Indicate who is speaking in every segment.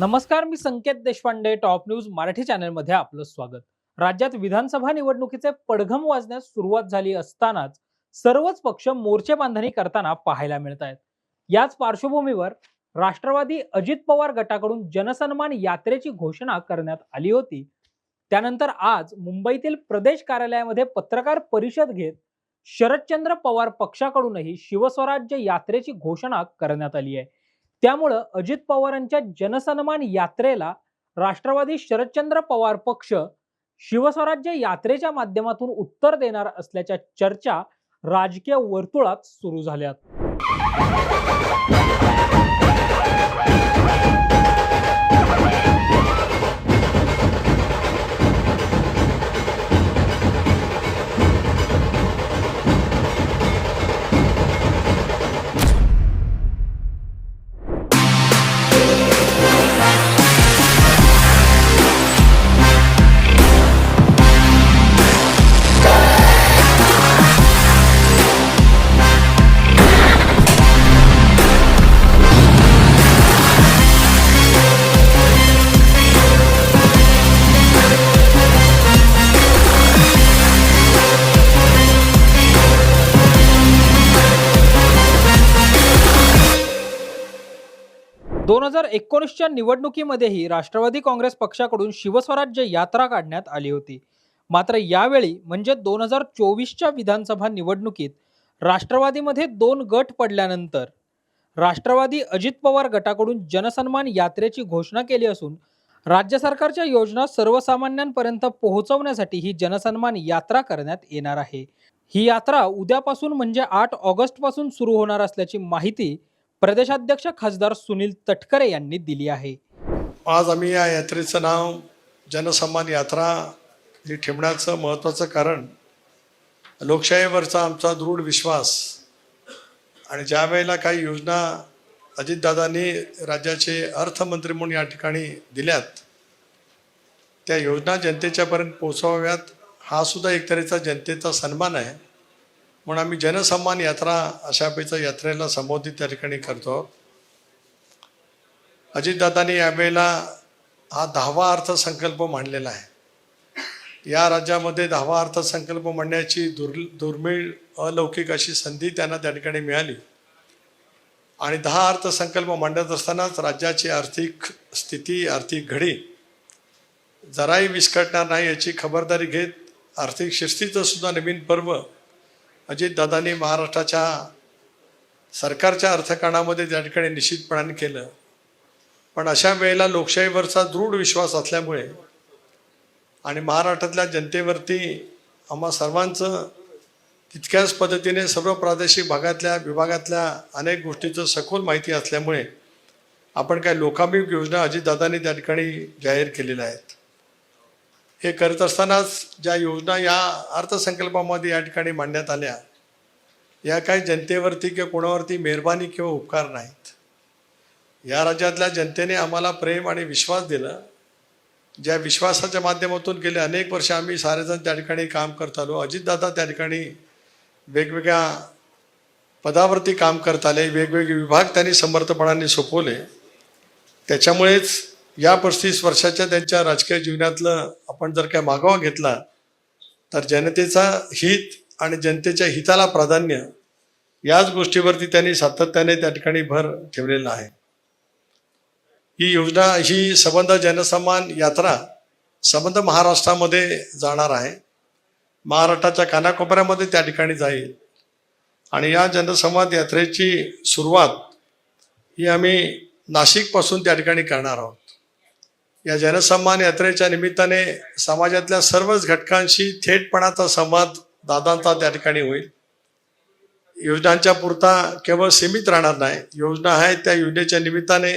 Speaker 1: नमस्कार मी Sanket Deshpande top news Marathi चॅनलमध्ये आपलं स्वागत. राज्यात विधानसभा निवडणुकीचे पडघम वाजण्यास सुरुवात झाली असतानाच सर्वच पक्ष मोर्चे बांधणी करताना पाहायला मिळत आहेत. याच पार्श्वभूमीवर राष्ट्रवादी अजित पवार गटाकडून जनसन्मान यात्रेची घोषणा करण्यात आली होती. त्यानंतर आज मुंबईतील प्रदेश कार्यालयामध्ये पत्रकार परिषद घेत शरदचंद्र पवार पक्षाकडूनही शिवस्वराज्य यात्रेची घोषणा करण्यात आली आहे. त्यामुळं अजित पवारांच्या जनसन्मान यात्रेला राष्ट्रवादी शरदचंद्र पवार पक्ष शिवस्वराज्य यात्रेच्या माध्यमातून उत्तर देणार असल्याच्या चर्चा राजकीय वर्तुळात सुरू झाल्यात. हजार एकोणीसच्या निवडणुकीमध्येही राष्ट्रवादी काँग्रेस पक्षाकडून शिवस्वराज्य यात्रा काढण्यात आली होती. मात्र यावेळी म्हणजे दोन हजार चोवीसच्या विधानसभा निवडणुकीत राष्ट्रवादीमध्ये दोन गट पडल्यानंतर राष्ट्रवादी अजित पवार गटाकडून जनसन्मान यात्रेची घोषणा केली असून राज्य सरकारच्या योजना सर्वसामान्यांपर्यंत पोहोचवण्यासाठी ही जनसन्मान यात्रा करण्यात येणार आहे. ही यात्रा उद्यापासून म्हणजे आठ ऑगस्टपासून सुरू होणार असल्याची माहिती प्रदेशाध्यक्ष खासदार सुनील तटकरे यांनी दिली आहे.
Speaker 2: आज आम्ही या यात्रेचं नाव जनसन्मान यात्रा हे ठेवण्याचं महत्त्वाचं कारण लोकशाहीवरचा आमचा दृढ विश्वास आणि ज्या वेळेला काही योजना अजितदादांनी राज्याचे अर्थमंत्री म्हणून या ठिकाणी दिल्यात त्या योजना जनतेच्यापर्यंत पोहोचवाव्यात हा सुद्धा एक तऱ्हेचा जनतेचा सन्मान आहे. म्हणून आम्ही जनसन्मान यात्रा अशापैकी यात्रेला संबोधित त्या ठिकाणी करतो. अजितदादांनी यावेळेला हा दहावा अर्थसंकल्प मांडलेला आहे. या राज्यामध्ये दहावा अर्थसंकल्प मांडण्याची दुर् दुर्मिळ अलौकिक अशी संधी त्यांना त्या ठिकाणी मिळाली. आणि दहा अर्थसंकल्प मांडत असतानाच राज्याची आर्थिक स्थिती आर्थिक घडी जराही विस्कटणार नाही याची खबरदारी घेत आर्थिक शिस्तीचं सुद्धा नवीन पर्व अजितदादांनी महाराष्ट्राच्या सरकारच्या अर्थकारणामध्ये त्या ठिकाणी निश्चितपणाने केलं. पण अशा वेळेला लोकशाहीवरचा दृढ विश्वास असल्यामुळे आणि महाराष्ट्रातल्या जनतेवरती आम्हा सर्वांचं तितक्याच पद्धतीने सर्व प्रादेशिक भागातल्या विभागातल्या अनेक गोष्टीचं सखोल माहिती असल्यामुळे आपण काय लोकाभिमुख योजना अजितदादांनी त्या ठिकाणी जाहीर केलेल्या आहेत. हे करत असतानाच ज्या योजना या अर्थसंकल्पामध्ये या ठिकाणी मांडण्यात आल्या या काही जनतेवरती किंवा कोणावरती मेहरबानी किंवा उपकार नाहीत. या राज्यातल्या जनतेने आम्हाला प्रेम आणि विश्वास दिला. ज्या विश्वासाच्या माध्यमातून गेले अनेक वर्ष आम्ही सारेजण त्या ठिकाणी काम करत आलो. अजितदादा त्या ठिकाणी वेगवेगळ्या पदावरती काम करत आले. वेगवेगळे विभाग त्यांनी समर्थपणाने सोपवले. त्याच्यामुळेच या पस्तीस वर्षाच्या त्यांच्या राजकीय जीवनातलं आपण जर काय मागोवा घेतला तर जनतेचा हित आणि जनतेच्या हिताला प्राधान्य याच गोष्टीवरती त्यांनी सातत्याने त्या ठिकाणी भर ठेवलेला आहे. ही योजना ही संबंध जनसन्मान यात्रा संबंध महाराष्ट्रामध्ये जाणार आहे. महाराष्ट्राच्या कानाकोपऱ्यामध्ये त्या ठिकाणी जाईल. आणि या जनसंवाद यात्रेची सुरुवात ही आम्ही नाशिकपासून त्या ठिकाणी करणार आहोत. या जनसन्मान यात्रेच्या निमित्ताने समाजातल्या सर्वच घटकांशी थेटपणाचा संवाद दादांचा त्या ठिकाणी होईल. योजनांच्या पुरता केवळ सीमित राहणार नाही योजना आहेत त्या योजनेच्या निमित्ताने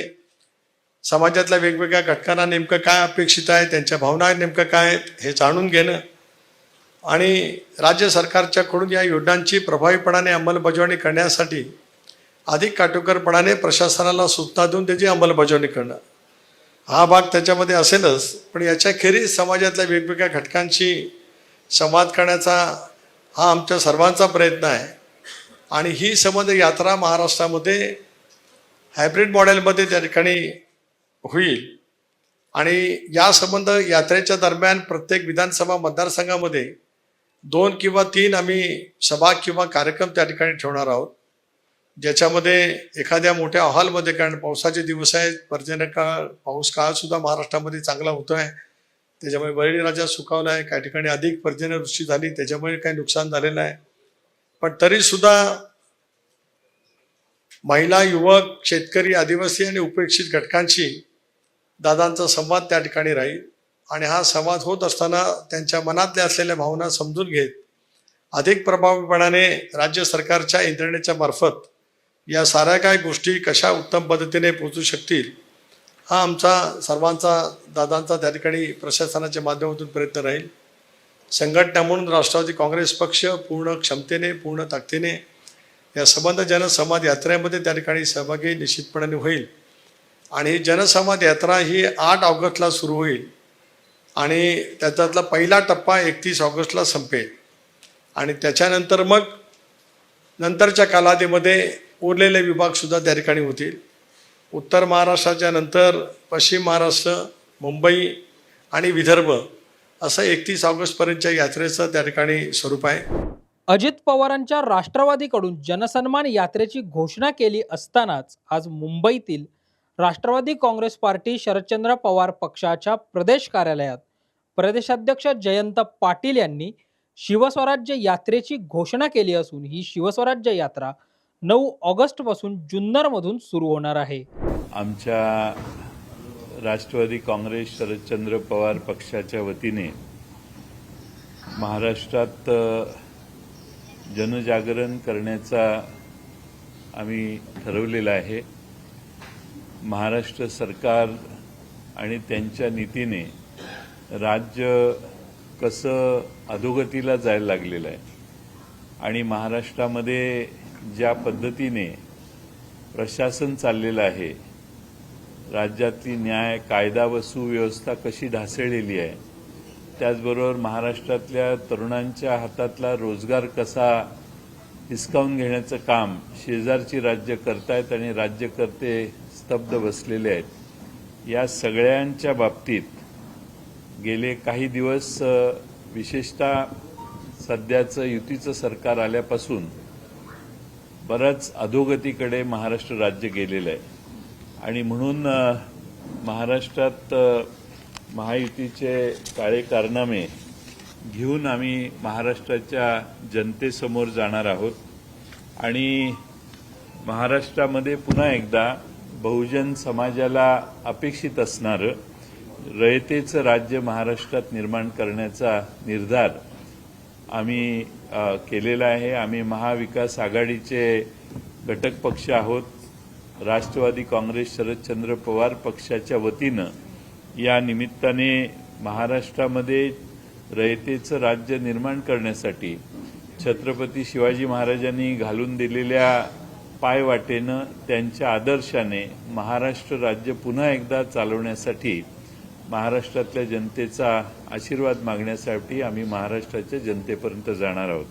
Speaker 2: समाजातल्या वेगवेगळ्या घटकांना नेमकं काय अपेक्षित आहे त्यांच्या भावना नेमकं काय आहेत हे जाणून घेणं आणि राज्य सरकारच्याकडून या योजनांची प्रभावीपणाने अंमलबजावणी करण्यासाठी अधिक काटोकरपणाने प्रशासनाला सूचना देऊन त्याची अंमलबजावणी करणं. हा भाग त्याच्यामध्ये असेलच पण याच्याखेरीज समाजातल्या वेगवेगळ्या घटकांशी संवाद करण्याचा हा आमच्या सर्वांचा प्रयत्न आहे. आणि ही संबंध यात्रा महाराष्ट्रामध्ये हायब्रिड मॉडेलमध्ये त्या ठिकाणी होईल. आणि या संबंध यात्रेच्या दरम्यान प्रत्येक विधानसभा मतदारसंघामध्ये दोन किंवा तीन आम्ही सभा किंवा कार्यक्रम त्या ठिकाणी ठेवणार आहोत. ज्याच्यामध्ये एखाद्या मोठ्या हॉलमध्ये कारण पावसाचे दिवस आहेत पर्जन्य काळ पाऊस काळ सुद्धा महाराष्ट्रामध्ये चांगला होतो आहे त्याच्यामुळे बळीराजा सुकावला आहे. काही ठिकाणी अधिक पर्जन्यवृष्टी झाली त्याच्यामुळे काही नुकसान झालेलं आहे. पण तरीसुद्धा महिला युवक शेतकरी आदिवासी आणि उपेक्षित घटकांशी दादांचा संवाद त्या ठिकाणी राहील. आणि हा संवाद होत असताना त्यांच्या मनातल्या असलेल्या भावना समजून घेत अधिक प्रभावीपणाने राज्य सरकारच्या यंत्रणेच्या मार्फत या साऱ्या काय गोष्टी कशा उत्तम पद्धतीने पोचू शकतील हा आमचा सर्वांचा दादांचा त्या ठिकाणी प्रशासनाच्या माध्यमातून प्रयत्न राहील. संघटना म्हणून राष्ट्रवादी काँग्रेस पक्ष पूर्ण क्षमतेने पूर्ण ताकदीने या संबंध जनसंवाद यात्रेमध्ये त्या ठिकाणी सहभागी निश्चितपणाने होईल. आणि जनसंवाद यात्रा ही आठ ऑगस्टला सुरू होईल आणि त्याच्यातला पहिला टप्पा एकतीस ऑगस्टला संपेल. आणि त्याच्यानंतर मग नंतरच्या कालावधीमध्ये उरलेले विभागसुद्धा त्या ठिकाणी होतील. उत्तर महाराष्ट्राच्या नंतर पश्चिम महाराष्ट्र मुंबई आणि विदर्भ असं एकतीस ऑगस्टपर्यंतच्या यात्रेचं त्या ठिकाणी स्वरूप आहे.
Speaker 1: अजित पवारांच्या राष्ट्रवादीकडून जनसन्मान यात्रेची घोषणा केली असतानाच आज मुंबईतील राष्ट्रवादी काँग्रेस पार्टी शरदचंद्र पवार पक्षाच्या प्रदेश कार्यालयात प्रदेशाध्यक्ष जयंत पाटील यांनी शिवस्वराज्य यात्रेची घोषणा केली असून ही शिवस्वराज्य यात्रा नऊ ऑगस्टपासून जुन्नरमधून सुरू होणार आहे.
Speaker 3: आमच्या राष्ट्रवादी काँग्रेस शरदचंद्र पवार पक्षाच्या वतीने महाराष्ट्रात जनजागरण करण्याचा आम्ही ठरवलेला आहे. महाराष्ट्र सरकार आणि त्यांच्या नीतीने राज्य कसं अधोगतीला जायला लागलेलं आहे आणि महाराष्ट्रामध्ये ज्या पद्धतीने प्रशासन चाललेलं आहे राज्यातली न्याय कायदा व सुव्यवस्था कशी ढासळलेली आहे त्याचबरोबर महाराष्ट्रातल्या तरुणांच्या हातातला रोजगार कसा हिसकावून घेण्याचं काम शेजारची राज्य करतायत आणि राज्यकर्ते स्तब्ध बसलेले आहेत या सगळ्यांच्या बाबतीत गेले काही दिवस विशेषतः सध्याचं युतीचं सरकार आल्यापासून बऱ्याच अधोगतीकडे महाराष्ट्र राज्य गेलेलं आहे. आणि म्हणून महाराष्ट्रात महायुतीचे काळे कारनामे घेऊन आम्ही महाराष्ट्राच्या जनतेसमोर जाणार आहोत. आणि महाराष्ट्रामध्ये पुन्हा एकदा बहुजन समाजाला अपेक्षित असणारं रयतेचं राज्य महाराष्ट्रात निर्माण करण्याचा निर्धार आम्ही केलेला आहे. आम्ही महाविकास आघाडीचे घटक पक्ष आहोत. राष्ट्रवादी काँग्रेस शरदचंद्र पवार पक्षाच्या वतीनं या निमित्ताने महाराष्ट्रामध्ये रयतेचं राज्य निर्माण करण्यासाठी छत्रपती शिवाजी महाराजांनी घालून दिलेल्या पायवाटेनं त्यांच्या आदर्शाने महाराष्ट्र राज्य पुन्हा एकदा चालवण्यासाठी महाराष्ट्रातल्या जनतेचा आशीर्वाद मागण्यासाठी आम्ही महाराष्ट्राच्या जनतेपर्यंत जाणार आहोत.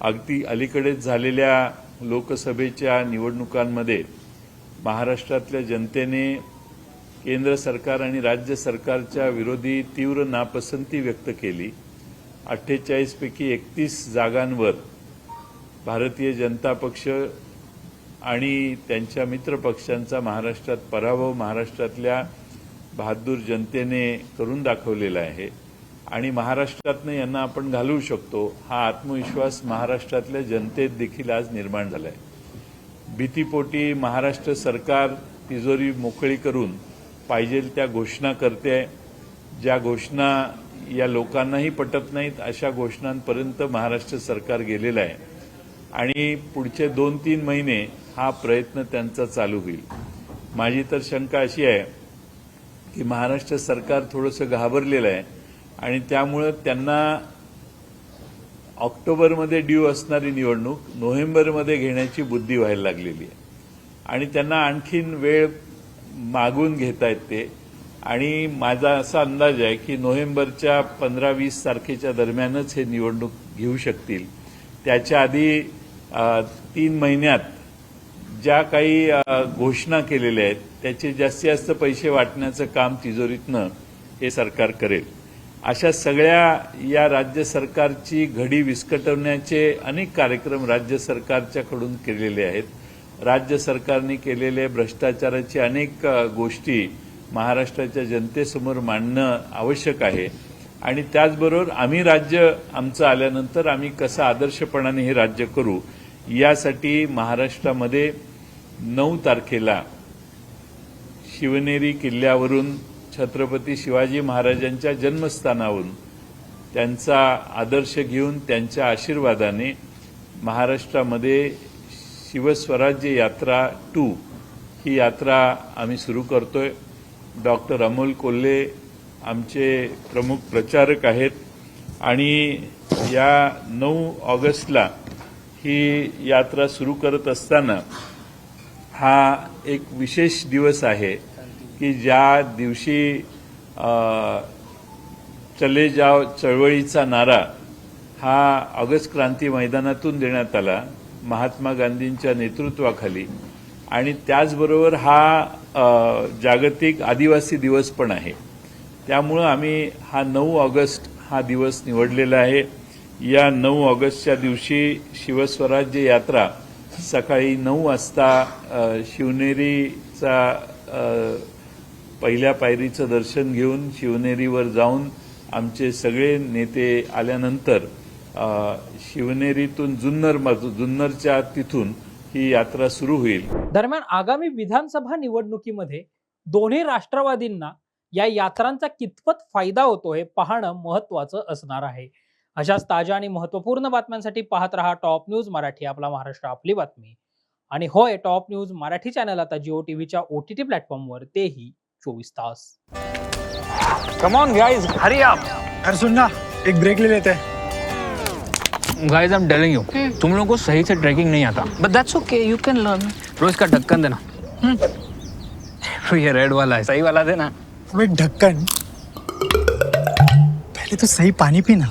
Speaker 3: अगदी अलीकडेच झालेल्या लोकसभेच्या निवडणुकांमध्ये महाराष्ट्रातल्या जनतेने केंद्र सरकार आणि राज्य सरकारच्या विरोधी तीव्र नापसंती व्यक्त केली. अठ्ठेचाळीसपैकी एकतीस जागांवर भारतीय जनता पक्ष आणि त्यांच्या मित्रपक्षांचा महाराष्ट्रात पराभव महाराष्ट्रातल्या बहादूर जनतेने करून दाखवलेला आहे. आणि महाराष्ट्रातनं यांना आपण घालवू शकतो. हा आत्मविश्वास महाराष्ट्रातल्या जनतेत देखील आज निर्माण झाला आहे भीतीपोटी महाराष्ट्र सरकार तिजोरी मोकळी करून पाहिजे त्या घोषणा करते. ज्या घोषणा या लोकांनाही पटत नाहीत अशा घोषणांपर्यंत महाराष्ट्र सरकार गेलेलं आहे. आणि पुढचे दोन तीन महिने हा प्रयत्न त्यांचा चालू होईल. माझी तर शंका अशी आहे की महाराष्ट्र सरकार थोडंसं घाबरलेलं आहे आणि त्यामुळं त्यांना ऑक्टोबरमध्ये ड्यू असणारी निवडणूक नोव्हेंबरमध्ये घेण्याची बुद्धी व्हायला लागलेली आहे. आणि त्यांना आणखीन वेळ मागून घेता आहेत ते. आणि माझा असा अंदाज आहे की नोव्हेंबरच्या पंधरा वीस तारखेच्या दरम्यानच हे निवडणूक घेऊ शकतील. त्याच्या आधी तीन महिन्यात ज्या काही घोषणा केलेल्या आहेत त्याचे जास्तीत जास्त पैसे वाटण्याचं काम तिजोरीतनं हे सरकार करेल. अशा सगळ्या या राज्य सरकारची घडी विस्कटवण्याचे अनेक कार्यक्रम राज्य सरकारच्याकडून केलेले आहेत. राज्य सरकारने केलेले भ्रष्टाचाराची अनेक गोष्टी महाराष्ट्राच्या जनतेसमोर मांडणं आवश्यक आहे. आणि त्याचबरोबर आम्ही राज्य आमचं आल्यानंतर आम्ही कसं आदर्शपणाने हे राज्य करू यासाठी महाराष्ट्रामध्ये नऊ तारखेला शिवनेरी किल्ल्यावरून छत्रपती शिवाजी महाराजांच्या जन्मस्थानावरून त्यांचा आदर्श घेऊन त्यांच्या आशीर्वादाने महाराष्ट्रामध्ये शिवस्वराज्य यात्रा टू ही यात्रा आम्ही सुरू करतोय. डॉक्टर अमोल कोल्हे आमचे प्रमुख प्रचारक आहेत. आणि या नऊ ऑगस्टला ही यात्रा सुरू करत असताना हा एक विशेष दिवस आहे की ज्या दिवशी चले जाव चळवळीचा नारा हा ऑगस्ट क्रांती मैदानातून देण्यात आला महात्मा गांधींच्या नेतृत्वाखाली. आणि त्याचबरोबर हा जागतिक आदिवासी दिवस पण आहे. त्यामुळं आम्ही हा नऊ ऑगस्ट हा दिवस निवडलेला आहे. या नऊ ऑगस्टच्या दिवशी शिवस्वराज्य यात्रा सकाळी नऊ वाजता शिवनेरीचा पहिल्या पायरीचं दर्शन घेऊन शिवनेरीवर जाऊन आमचे सगळे नेते आल्यानंतर शिवनेरीतून जुन्नर जुन्नरच्या तिथून ही यात्रा सुरू होईल.
Speaker 1: दरम्यान आगामी विधानसभा निवडणुकीमध्ये दोन्ही राष्ट्रवादींना या यात्रांचा कितपत फायदा होतो हे पाहणं महत्वाचं असणार आहे. अशाच ताज्या आणि महत्त्वपूर्ण बातम्यांसाठी पाहत रहा टॉप न्यूज मराठी आपला महाराष्ट्र आपली बातमी. आणि होय टॉप न्यूज मराठी चॅनल आता जिओ टीव्हीच्या ओ टी टी प्लॅटफॉर्मवर. तेही चोवीस तास.
Speaker 4: कम ऑन गाइस हरी आप
Speaker 5: अरे सुन ना एक ब्रेक ले लेते. हैं
Speaker 4: guys I am telling you तुम लोगों को सही से ट्रैकिंग नहीं आता.
Speaker 6: But that's okay, you can learn.
Speaker 4: रोज का ढक्कन देना. तो ये रेड वाला है सही वाला देना.
Speaker 5: ढक्कन. पहले तो सही पानी पीना.